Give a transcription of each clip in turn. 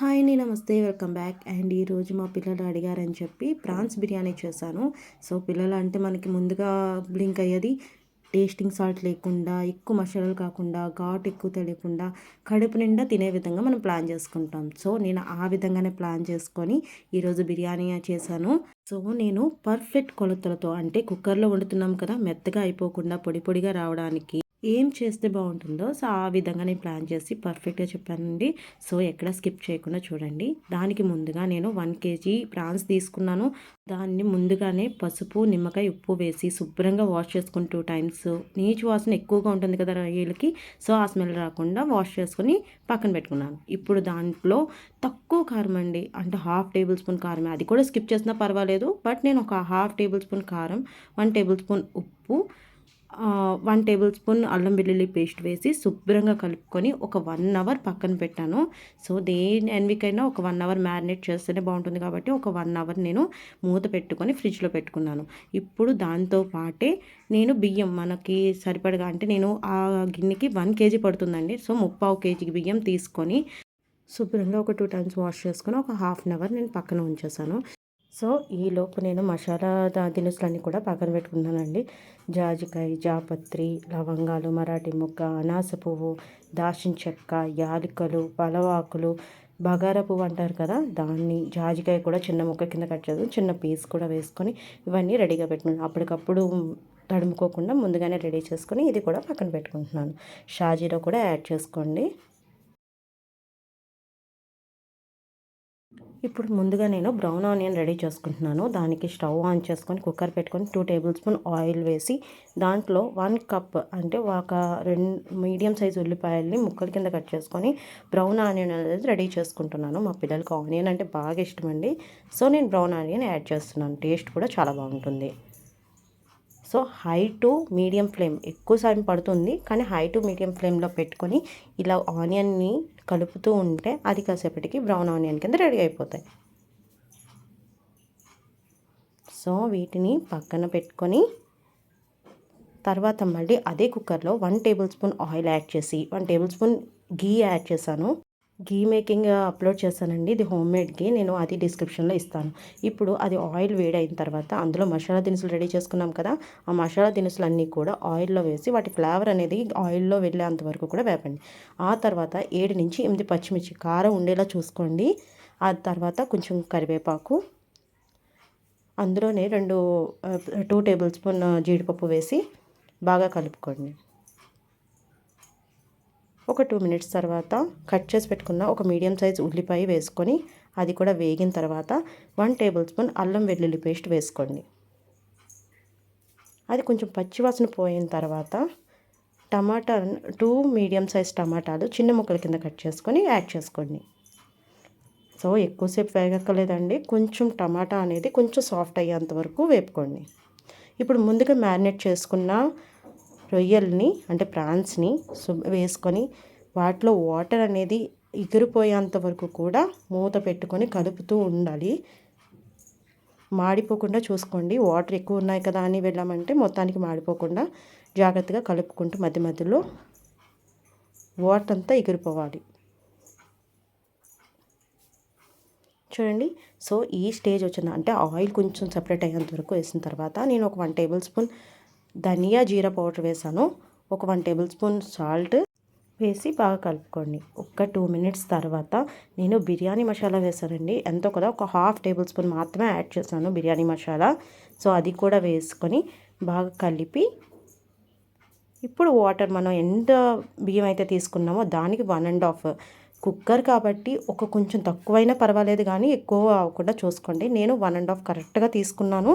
Hi అండి నమస్తే welcome back. And ఈరోజు మా పిల్లలు అడిగారని చెప్పి ప్రాన్స్ బిర్యానీ చేశాను. సో పిల్లలు అంటే మనకి ముందుగా బ్లింక్ అయ్యేది టేస్టింగ్ సాల్ట్ లేకుండా ఎక్కువ మసాలాలు కాకుండా ఘాట్ ఎక్కువ తెలియకుండా కడుపు నిండా తినే విధంగా మనం ప్లాన్ చేసుకుంటాం. సో నేను ఆ విధంగానే ప్లాన్ చేసుకొని ఈరోజు బిర్యానీ చేశాను. సో నేను పర్ఫెక్ట్ కొలతలతో అంటే కుక్కర్లో వండుతున్నాం కదా మెత్తగా అయిపోకుండా పొడి పొడిగా రావడానికి ఏం చేస్తే బాగుంటుందో సో ఆ విధంగా నేను ప్లాన్ చేసి పర్ఫెక్ట్గా చెప్పానండి. సో ఎక్కడ స్కిప్ చేయకుండా చూడండి. దానికి ముందుగా నేను వన్ కేజీ ప్రాన్స్ తీసుకున్నాను. దాన్ని ముందుగానే పసుపు నిమ్మకాయ ఉప్పు వేసి శుభ్రంగా వాష్ చేసుకుని టూ టైమ్స్ నీచు వాసన ఎక్కువగా ఉంటుంది కదా రొయ్యలకి సో ఆ స్మెల్ రాకుండా వాష్ చేసుకుని పక్కన పెట్టుకున్నాను. ఇప్పుడు దాంట్లో తక్కువ కారం అండి. అంటే హాఫ్ టేబుల్ స్పూన్ కారం అది కూడా స్కిప్ చేసినా పర్వాలేదు. బట్ నేను ఒక హాఫ్ టేబుల్ స్పూన్ కారం వన్ టేబుల్ స్పూన్ ఉప్పు వన్ టేబుల్ స్పూన్ అల్లం వెల్లుల్లి పేస్ట్ వేసి శుభ్రంగా కలుపుకొని ఒక వన్ అవర్ పక్కన పెట్టాను. సో దేని ఎన్వికైనా ఒక వన్ అవర్ మ్యారినేట్ చేస్తేనే బాగుంటుంది కాబట్టి ఒక వన్ అవర్ నేను మూత పెట్టుకొని ఫ్రిడ్జ్లో పెట్టుకున్నాను. ఇప్పుడు దాంతో పాటే నేను బియ్యం మనకి సరిపడగా అంటే నేను ఆ గిన్నెకి వన్ కేజీ పడుతుందండి. సో ముప్పావు కేజీ బియ్యం తీసుకొని శుభ్రంగా ఒక టూ టైమ్స్ వాష్ చేసుకొని ఒక హాఫ్ అన్ అవర్ నేను పక్కన ఉంచేసాను సో ఈలోపు నేను మసాలా దినుసులన్నీ కూడా పక్కన పెట్టుకున్నానండి. జాజికాయ జాపత్రి లవంగాలు మరాఠీ ముక్క అనాస పువ్వు దాచిన చెక్క యాలికలు పలవాకులు బగారా పువ్వు అంటారు కదా దాన్ని జాజికాయ కూడా చిన్న ముక్క కింద కట్ చేసి చిన్న పీస్ కూడా వేసుకొని ఇవన్నీ రెడీగా పెట్టుకున్నాను. అప్పటికప్పుడు తడుముకోకుండా ముందుగానే రెడీ చేసుకొని ఇది కూడా పక్కన పెట్టుకుంటున్నాను. షాజీలో కూడా యాడ్ చేసుకోండి. ఇప్పుడు ముందుగా నేను బ్రౌన్ ఆనియన్ రెడీ చేసుకుంటున్నాను. దానికి స్టవ్ ఆన్ చేసుకొని కుక్కర్ పెట్టుకొని టూ టేబుల్ స్పూన్ ఆయిల్ వేసి దాంట్లో వన్ కప్ అంటే ఒక రెండు మీడియం సైజ్ ఉల్లిపాయల్ని ముక్కల కింద కట్ చేసుకొని బ్రౌన్ ఆనియన్ అనేది రెడీ చేసుకుంటున్నాను. మా పిల్లలకి ఆనియన్ అంటే బాగా ఇష్టం అండి సో నేను బ్రౌన్ ఆనియన్ యాడ్ చేస్తున్నాను. టేస్ట్ కూడా చాలా బాగుంటుంది. So high to medium flame ఎక్కువ సమయం పడుతుంది. కానీ హై టు మీడియం ఫ్లేమ్లో పెట్టుకొని ఇలా ఆనియన్ని కలుపుతూ ఉంటే అది కాసేపటికి బ్రౌన్ ఆనియన్ కింద రెడీ అయిపోతాయి. సో వీటిని పక్కన పెట్టుకొని తర్వాత మళ్ళీ అదే కుక్కర్లో one tablespoon oil add చేసి వన్ టేబుల్ స్పూన్ గీ యాడ్ చేశాను. గీ మేకింగ్ అప్లోడ్ చేశానండి. ఇది హోమ్ మేడ్ గీ నేను అది డిస్క్రిప్షన్లో ఇస్తాను. ఇప్పుడు అది ఆయిల్ వేడైన తర్వాత అందులో మసాలా దినుసులు రెడీ చేసుకున్నాం కదా ఆ మసాలా దినుసులు అన్నీ కూడా ఆయిల్లో వేసి వాటి ఫ్లేవర్ అనేది ఆయిల్లో వెళ్ళేంత వరకు కూడా వేపండి. ఆ తర్వాత ఏడు నుంచి ఎనిమిది పచ్చిమిర్చి కారం ఉండేలా చూసుకోండి. ఆ తర్వాత కొంచెం కరివేపాకు అందులోనే రెండు టూ టేబుల్ స్పూన్ జీడిపప్పు వేసి బాగా కలుపుకోండి. ఒక టూ మినిట్స్ తర్వాత కట్ చేసి పెట్టుకున్న ఒక మీడియం సైజ్ ఉల్లిపాయ వేసుకొని అది కూడా వేగిన తర్వాత వన్ టేబుల్ స్పూన్ అల్లం వెల్లుల్లి పేస్ట్ వేసుకోండి. అది కొంచెం పచ్చివాసన పోయిన తర్వాత టమాటా టూ మీడియం సైజ్ టమాటాలు చిన్న ముక్కల కింద కట్ చేసుకొని యాడ్ చేసుకోండి. సో ఎక్కువసేపు వేగక్కలేదండి కొంచెం టమాటా అనేది కొంచెం సాఫ్ట్ అయ్యేంత వరకు వేపుకోండి. ఇప్పుడు ముందుగా మ్యారినేట్ చేసుకున్న రొయ్యల్ని అంటే ప్రాన్స్ని వేసుకొని వాటిలో వాటర్ అనేది ఎగిరిపోయేంత వరకు కూడా మూత పెట్టుకొని కలుపుతూ ఉండాలి. మాడిపోకుండా చూసుకోండి. వాటర్ ఎక్కువ ఉన్నాయి కదా అని వెళ్ళామంటే మొత్తానికి మాడిపోకుండా జాగ్రత్తగా కలుపుకుంటూ మధ్య మధ్యలో వాటర్ అంతా ఎగిరిపోవాలి చూడండి. సో ఈ స్టేజ్ వచ్చింది అంటే ఆయిల్ కొంచెం సపరేట్ అయ్యేంత వరకు వేసిన తర్వాత నేను ఒక వన్ టేబుల్ స్పూన్ ధనియా జీరా పౌడర్ వేసాను. ఒక వన్ టేబుల్ స్పూన్ సాల్ట్ వేసి బాగా కలుపుకోండి. ఒక్క టూ మినిట్స్ తర్వాత నేను బిర్యానీ మసాలా వేసానండి ఎంతో కదా ఒక హాఫ్ టేబుల్ స్పూన్ మాత్రమే యాడ్ చేశాను బిర్యానీ మసాలా. సో అది కూడా వేసుకొని బాగా కలిపి ఇప్పుడు వాటర్ మనం ఎంత బియ్యం అయితే తీసుకున్నామో దానికి వన్ అండ్ హాఫ్ కుక్కర్ కాబట్టి ఒక కొంచెం తక్కువైనా పర్వాలేదు కానీ ఎక్కువ అవ్వకుండా చూసుకోండి. నేను వన్ అండ్ హాఫ్ కరెక్ట్గా తీసుకున్నాను.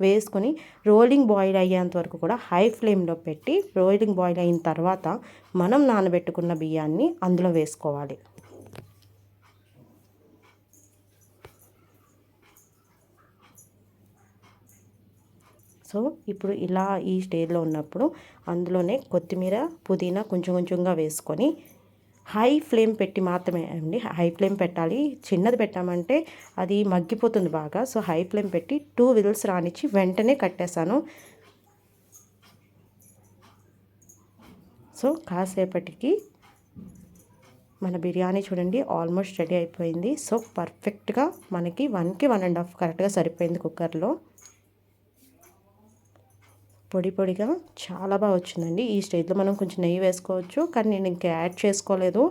వేసుకొని రోలింగ్ బాయిల్ అయ్యేంత వరకు కూడా హై ఫ్లేమ్లో పెట్టి రోలింగ్ బాయిల్ అయిన తర్వాత మనం నానబెట్టుకున్న బియ్యాన్ని అందులో వేసుకోవాలి. సో ఇప్పుడు ఇలా ఈ స్టేజ్లో ఉన్నప్పుడు అందులోనే కొత్తిమీర పుదీనా కొంచెం కొంచెంగా వేసుకొని హై ఫ్లేమ్ పెట్టి మాత్రమే అండి. హై ఫ్లేమ్ పెట్టాలి. చిన్నది పెట్టామంటే అది మగ్గిపోతుంది బాగా. సో హై ఫ్లేమ్ పెట్టి టూ విజిల్స్ రానిచ్చి వెంటనే కట్టేశాను. సో కాసేపటికి మన బిర్యానీ చూడండి ఆల్మోస్ట్ రెడీ అయిపోయింది. సో పర్ఫెక్ట్గా మనకి వన్కి వన్ అండ్ హాఫ్ కరెక్ట్గా సరిపోయింది కుక్కర్లో. పొడి పొడిగా చాలా బాగా వచ్చిందండి. ఈ స్టేజ్లో మనం కొంచెం నెయ్యి వేసుకోవచ్చు కానీ నేను ఇంకా యాడ్ చేసుకోలేదు.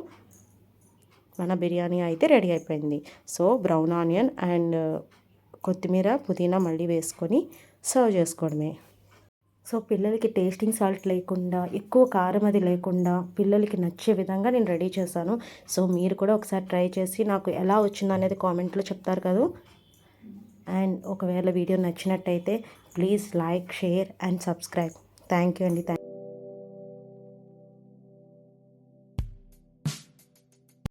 మన బిర్యానీ అయితే రెడీ అయిపోయింది. సో బ్రౌన్ ఆనియన్ అండ్ కొత్తిమీర పుదీనా మళ్ళీ వేసుకొని సర్వ్ చేసుకోవడమే. సో పిల్లలకి టేస్టింగ్ సాల్ట్ లేకుండా ఎక్కువ కారం అది లేకుండా పిల్లలకి నచ్చే విధంగా నేను రెడీ చేశాను. సో మీరు కూడా ఒకసారి ట్రై చేసి నాకు ఎలా వచ్చిందో అనేది కామెంట్లో చెప్తారు కదా. అండ్ ఒకవేళ వీడియో నచ్చినట్టయితే please like share and subscribe. Thank you అండి. థ్యాంక్